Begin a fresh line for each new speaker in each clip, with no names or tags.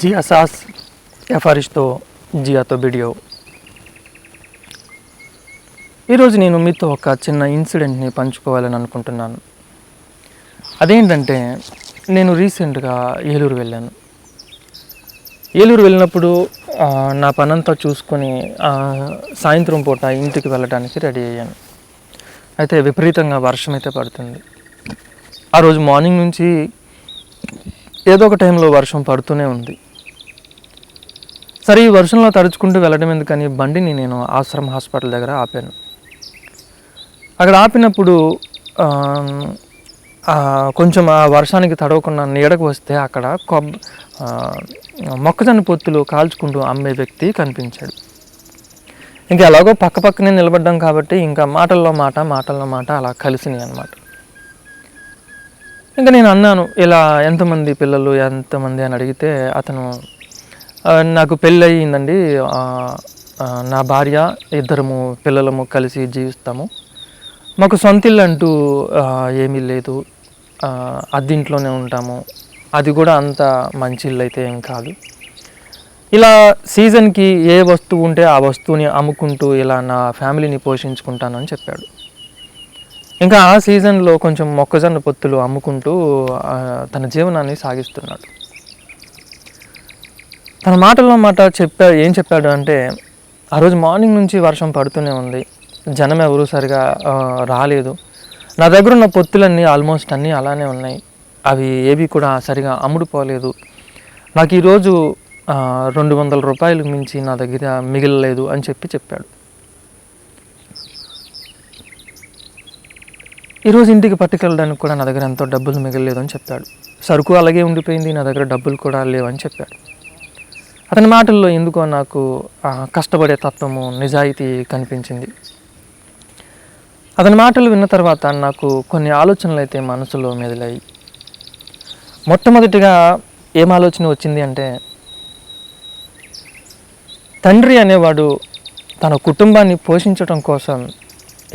Gia Sas ఎఫారిస్తో జియాతో video ఈరోజు నేను మీతో ఒక చిన్న ఇన్సిడెంట్ని పంచుకోవాలని అనుకుంటున్నాను. అదేంటంటే నేను రీసెంట్గా ఏలూరు వెళ్ళాను. ఏలూరు వెళ్ళినప్పుడు నా పనంతా చూసుకొని సాయంత్రం పూట ఇంటికి వెళ్ళడానికి రెడీ అయ్యాను. అయితే విపరీతంగా వర్షం అయితే పడుతుంది. ఆ రోజు మార్నింగ్ నుంచి ఏదో ఒక టైంలో వర్షం పడుతూనే ఉంది. సరే ఈ వర్షంలో తడుచుకుంటూ వెళ్ళడం ఎందుకని బండిని నేను ఆశ్రమ హాస్పిటల్ దగ్గర ఆపాను. అక్కడ ఆపినప్పుడు కొంచెం ఆ వర్షానికి తడవకుండా నీడకు వస్తే అక్కడ కొబ్ మొక్కజొన్న పొత్తులు కాల్చుకుంటూ అమ్మే వ్యక్తి కనిపించాడు. ఇంకా ఎలాగో పక్క పక్కనే నిలబడ్డాం కాబట్టి ఇంకా మాటల్లో మాట మాటల్లో మాట అలా కలిసినాయి అనమాట ఇంకా నేను అన్నాను ఇలా ఎంతమంది పిల్లలు ఎంతమంది అని అడిగితే అతను నాకు పెళ్ళి అయ్యిందండి నా భార్య ఇద్దరము పిల్లలము కలిసి జీవిస్తాము. మాకు సొంత ఇల్లు అంటూ ఏమీ లేదు. ఆ, ఉంటాము. అది కూడా అంత మంచి ఇల్లు అయితే ఏం కాదు. ఇలా సీజన్కి ఏ వస్తువు ఉంటే ఆ వస్తువుని అమ్ముకుంటూ ఇలా నా ఫ్యామిలీని పోషించుకుంటాను అని చెప్పాడు. ఇంకా ఆ సీజన్లో కొంచెం మొక్కజొన్న పొత్తులు అమ్ముకుంటూ తన జీవనాన్ని సాగిస్తున్నాడు. తన మాటల్లో మాట చెప్పా ఏం చెప్పాడు అంటే ఆ రోజు మార్నింగ్ నుంచి వర్షం పడుతూనే ఉంది. జనం ఎవరు సరిగా రాలేదు. నా దగ్గర ఉన్న పొత్తులన్నీ ఆల్మోస్ట్ అన్నీ అలానే ఉన్నాయి. అవి ఏవి కూడా సరిగా అమ్ముడుపోలేదు. నాకు ఈరోజు రెండు వందల రూపాయలు మించి నా దగ్గర మిగిలలేదు అని చెప్పి చెప్పాడు. ఈరోజు ఇంటికి పట్టుకెళ్ళడానికి కూడా నా దగ్గర ఎంతో డబ్బులు మిగలలేదని అని చెప్పాడు. సరుకు అలాగే ఉండిపోయింది నా దగ్గర డబ్బులు కూడా లేవని చెప్పాడు. అతని మాటల్లో ఎందుకో నాకు కష్టపడే తత్వము నిజాయితీ కనిపించింది. అతని మాటలు విన్న తర్వాత నాకు కొన్ని ఆలోచనలు అయితే మనసులో మెదిలాయి. మొట్టమొదటిగా ఏం ఆలోచన వచ్చింది అంటే తండ్రి అనేవాడు తన కుటుంబాన్ని పోషించడం కోసం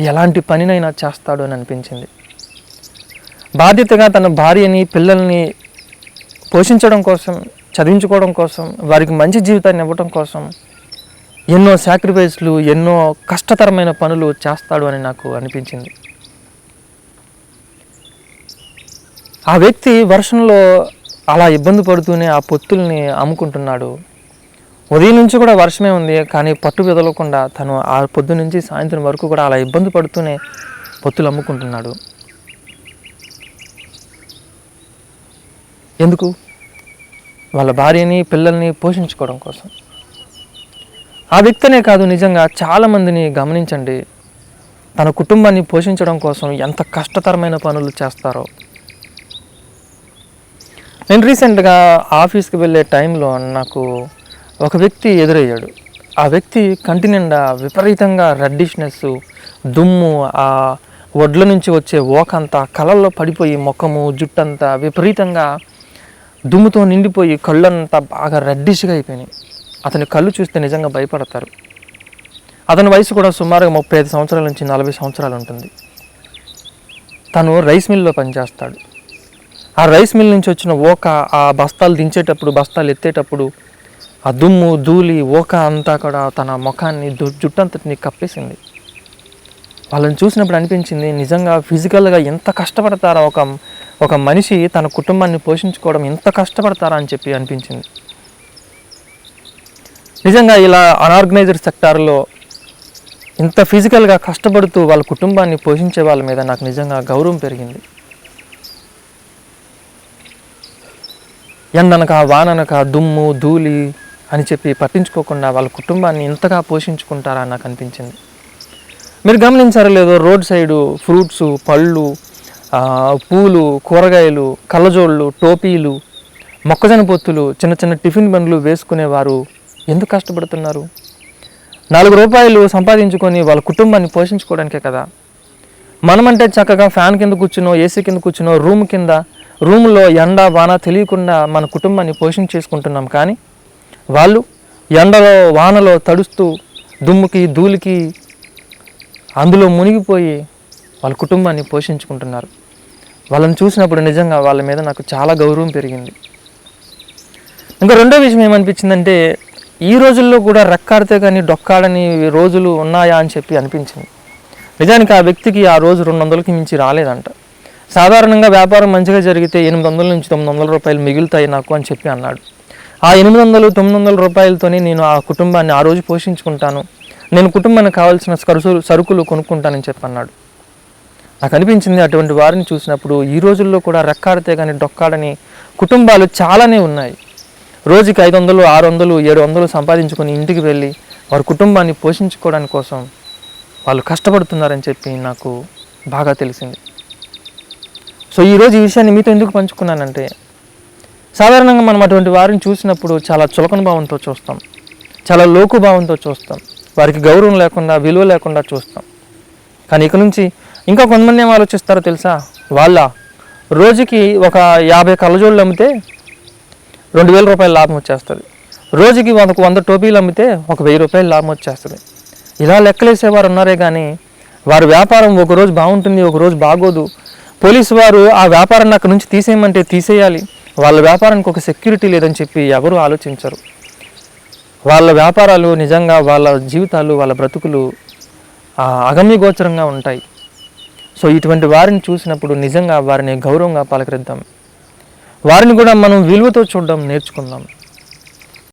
ఎలాంటి పనినైనా చేస్తాడు అని అనిపించింది. బాధ్యతగా తన భార్యని పిల్లల్ని పోషించడం కోసం చదివించుకోవడం కోసం వారికి మంచి జీవితాన్ని ఇవ్వడం కోసం ఎన్నో సాక్రిఫైస్లు ఎన్నో కష్టతరమైన పనులు చేస్తాడు అని నాకు అనిపించింది. ఆ వ్యక్తి వర్షంలో అలా ఇబ్బంది పడుతూనే ఆ పొత్తుల్ని అమ్ముకుంటున్నాడు. ఉదయం నుంచి కూడా వర్షమే ఉంది కానీ పట్టు వెదలకుండా తను ఆ పొద్దు నుంచి సాయంత్రం వరకు కూడా అలా ఇబ్బంది పడుతూనే పొత్తులు అమ్ముకుంటున్నాడు. ఎందుకు? వాళ్ళ భార్యని పిల్లల్ని పోషించుకోవడం కోసం. ఆ వ్యక్తినే కాదు నిజంగా చాలామందిని గమనించండి. తన కుటుంబాన్ని పోషించడం కోసం ఎంత కష్టతరమైన పనులు చేస్తారో. నేను రీసెంట్గా ఆఫీస్కి వెళ్ళే టైంలో నాకు ఒక వ్యక్తి ఎదురయ్యాడు. ఆ వ్యక్తి కంటి నిండా విపరీతంగా రెడ్డిష్నెస్ దుమ్ము ఆ వడ్ల నుంచి వచ్చే ఓకంతా కళ్ళల్లో పడిపోయి ముఖము జుట్టంతా విపరీతంగా దుమ్ముతో నిండిపోయి కళ్ళంతా బాగా రెడ్డిష్గా అయిపోయినాయి. అతని కళ్ళు చూస్తే నిజంగా భయపడతారు. అతని వయసు కూడా సుమారుగా ముప్పై ఐదు సంవత్సరాల నుంచి నలభై సంవత్సరాలు ఉంటుంది. తను రైస్ మిల్లో పనిచేస్తాడు. ఆ రైస్ మిల్ నుంచి వచ్చిన ఓక ఆ బస్తాలు దించేటప్పుడు బస్తాలు ఎత్తేటప్పుడు ఆ దుమ్ము ధూళి ఓక అంతా కూడా తన ముఖాన్ని జుట్టంతటిని కప్పేసింది. వాళ్ళని చూసినప్పుడు అనిపించింది నిజంగా ఫిజికల్గా ఎంత కష్టపడతారా ఒక ఒక మనిషి తన కుటుంబాన్ని పోషించుకోవడం ఎంత కష్టపడతారా అని చెప్పి అనిపించింది. నిజంగా ఇలా అనార్గనైజ్డ్ సెక్టార్లో ఇంత ఫిజికల్గా కష్టపడుతూ వాళ్ళ కుటుంబాన్ని పోషించే వాళ్ళ మీద నాకు నిజంగా గౌరవం పెరిగింది. ఎండనక వాననక దుమ్ము ధూళి అని చెప్పి పట్టించుకోకుండా వాళ్ళ కుటుంబాన్ని ఇంతగా పోషించుకుంటారా నాకు అనిపించింది. మీరు గమనించారో లేదో రోడ్ సైడు ఫ్రూట్స్ పళ్ళు పూలు కూరగాయలు కళ్ళజోళ్ళు టోపీలు మొక్కజొన్న పొత్తులు చిన్న చిన్న టిఫిన్ బండ్లు వేసుకునేవారు ఎందుకు కష్టపడుతున్నారు? నాలుగు రూపాయలు సంపాదించుకొని వాళ్ళ కుటుంబాన్ని పోషించుకోవడానికే కదా. మనమంటే చక్కగా ఫ్యాన్ కింద కూర్చునో ఏసీ కింద కూర్చునో రూమ్ కింద రూమ్లో ఎండ వాన తెలియకుండా మన కుటుంబాన్ని పోషించేసుకుంటున్నాం కానీ వాళ్ళు ఎండలో వానలో తడుస్తూ దుమ్ముకి ధూళికి అందులో మునిగిపోయి వాళ్ళ కుటుంబాన్ని పోషించుకుంటున్నారు. వాళ్ళని చూసినప్పుడు నిజంగా వాళ్ళ మీద నాకు చాలా గౌరవం పెరిగింది. ఇంకా రెండో విషయం ఏమనిపించిందంటే ఈ రోజుల్లో కూడా రెక్కాడితే కానీ డొక్కాడని రోజులు ఉన్నాయా అని చెప్పి అనిపించింది. నిజానికి ఆ వ్యక్తికి ఆ రోజు రెండు వందలకి మించి రాలేదంట. సాధారణంగా వ్యాపారం మంచిగా జరిగితే ఎనిమిది వందల నుంచి తొమ్మిది వందల రూపాయలు మిగులుతాయి నాకు అని చెప్పి అన్నాడు. ఆ ఎనిమిది వందలు తొమ్మిది వందల రూపాయలతోనే నేను ఆ కుటుంబాన్ని ఆ రోజు పోషించుకుంటాను. నేను కుటుంబానికి కావాల్సిన సరుకులు సరుకులు కొనుక్కుంటానని చెప్పి అన్నాడు నాకు అనిపించింది అటువంటి వారిని చూసినప్పుడు ఈ రోజుల్లో కూడా రెక్కాడితే కానీ డొక్కాడని కుటుంబాలు చాలానే ఉన్నాయి. రోజుకి ఐదు వందలు ఆరు వందలు ఏడు వందలు సంపాదించుకొని ఇంటికి వెళ్ళి వారి కుటుంబాన్ని పోషించుకోవడానికి కోసం వాళ్ళు కష్టపడుతున్నారని చెప్పి నాకు బాగా తెలిసింది. సో ఈరోజు ఈ విషయాన్ని మీతో ఎందుకు పంచుకున్నానంటే సాధారణంగా మనం అటువంటి వారిని చూసినప్పుడు చాలా చులకన భావంతో చూస్తాం. చాలా లోకు భావంతో చూస్తాం. వారికి గౌరవం లేకుండా విలువ లేకుండా చూస్తాం. కానీ ఇక నుంచి ఇంకా కొంతమంది ఏం ఆలోచిస్తారో తెలుసా? వాళ్ళ రోజుకి ఒక యాభై కళ్ళజోళ్ళు అమ్మితే రెండు వేల రూపాయల లాభం వచ్చేస్తుంది. రోజుకి వందకు వంద టోపీలు అమ్మితే ఒక వెయ్యి రూపాయలు లాభం వచ్చేస్తుంది. ఇలా లెక్కలేసేవారు ఉన్నారే కానీ వారి వ్యాపారం ఒక రోజు బాగుంటుంది ఒక రోజు బాగోదు. పోలీసు వారు ఆ వ్యాపారాన్ని అక్కడి నుంచి తీసేయమంటే తీసేయాలి. వాళ్ళ వ్యాపారానికి ఒక సెక్యూరిటీ లేదని చెప్పి ఎవరు ఆలోచించరు. వాళ్ళ వ్యాపారాలు నిజంగా వాళ్ళ జీవితాలు వాళ్ళ బ్రతుకులు అగమ్యగోచరంగా ఉంటాయి. సో ఇటువంటి వారిని చూసినప్పుడు నిజంగా వారిని గౌరవంగా పలకరిద్దాం. వారిని కూడా మనం విలువతో చూడడం నేర్చుకుందాం.